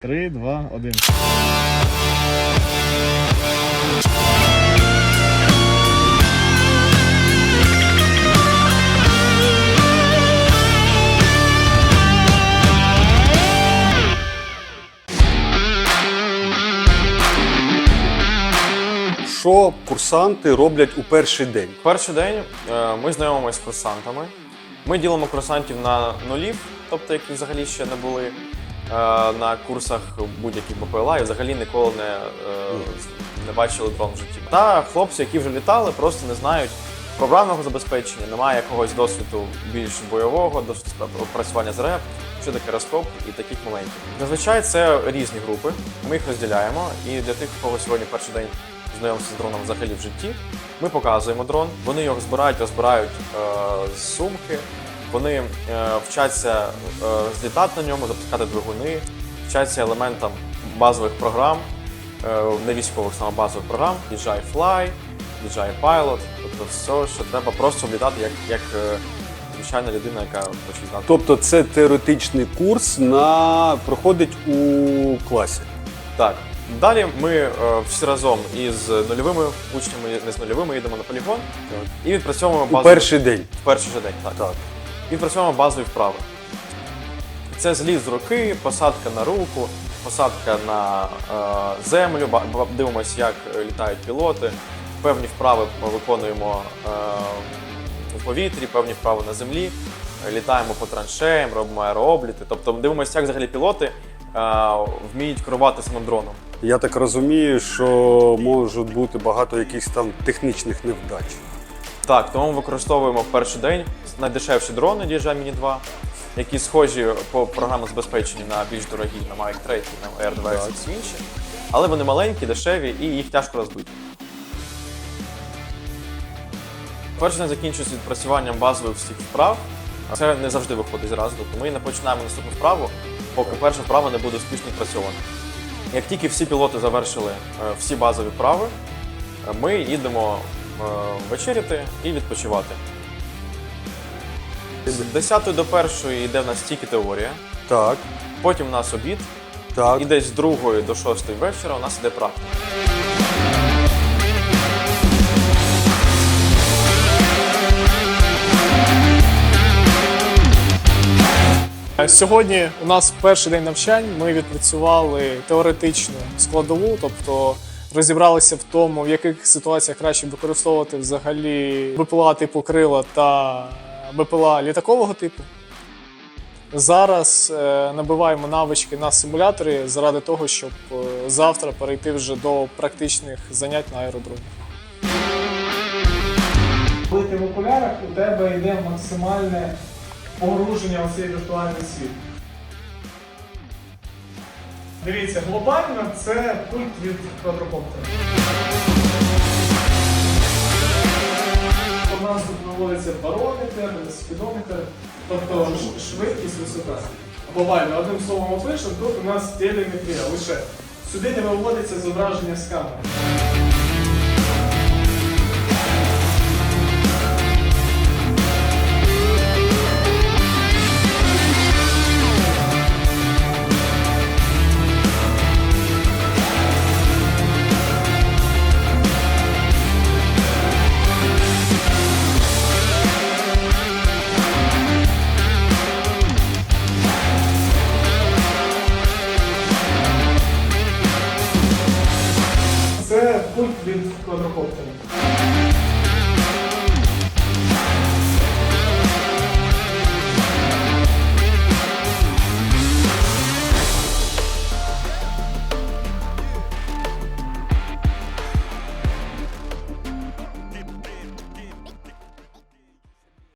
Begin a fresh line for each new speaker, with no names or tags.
Три, два, один.
Що курсанти роблять у перший день?
Перший день е, ми знайомимося з курсантами. Ми ділимо курсантів на нулів, тобто які взагалі ще не були на курсах будь-яких БПЛА і взагалі ніколи не, е, не бачили дрон в житті. Та хлопці, які вже літали, просто не знають програмного забезпечення, немає якогось досвіду більш бойового, досвіду працювання з РЕП, що таке розкоп і таких моментів. Зазвичай це різні групи. Ми їх розділяємо. І для тих, у кого сьогодні перший день знайомства з дроном взагалі в житті, ми показуємо дрон. Вони його збирають, розбирають е, з сумки. Вони е, вчаться е, злітати на ньому, запускати двигуни, вчаться елементам базових програм, е, не військових саме базових програм, DJI Fly, DJI Pilot, тобто все, що треба просто влітати як, як звичайна людина, яка хоче.
Тобто це теоретичний курс на проходить у класі.
Так. Далі ми всі разом із нульовими учнями, не з нульовими, їдемо на полігон і відпрацьовуємо
У перший день.
в перший же день. Так.
Так.
І відпрацьовуємо базові вправи. Це зліз з руки, посадка на руку, посадка на е, землю, дивимося, як літають пілоти, певні вправи виконуємо е, у повітрі, певні вправи на землі, літаємо по траншеям, робимо аерообліти. Тобто дивимося, як взагалі пілоти е, вміють керувати самим дроном.
Я так розумію, що можуть бути багато якихось там технічних невдач.
Так, тому ми використовуємо в перший день найдешевші дрони DJI Mini 2, які схожі по програмному забезпеченню на більш дорогі, на Mavic 3, на Air 2 і всі інші. Але вони маленькі, дешеві і їх тяжко розбити. Перший день закінчується відпрацюванням базових всіх вправ. Це не завжди виходить зразу. Тобто ми не починаємо наступну вправу, поки перша вправа не буде успішно відпрацьована. Як тільки всі пілоти завершили е, всі базові вправи, е, ми їдемо е, вечеряти і відпочивати. З 10 до 1 йде в нас тільки теорія,
Так,
потім у нас обід,
так.
і десь з 2 до 6 вечора у нас іде практика.
Сьогодні у нас перший день навчань. Ми відпрацювали теоретичну складову, тобто розібралися в тому, в яких ситуаціях краще використовувати взагалі БПЛА типу крила та БПЛА літакового типу. Зараз е, набиваємо навички на симуляторі заради того, щоб е, завтра перейти вже до практичних занять на аеродромі. Коли ти в окулярах, у тебе йде максимальне погруження у цей віртуальний світ. Дивіться, глобально це пульт від квадрокоптера. Виводиться барометр, спідометр, тобто швидкість, висота. Глобально, одним словом опишемо, тут у нас телеметрія лише. Сюди не виводиться зображення з камери. це пульт від квадрокоптера.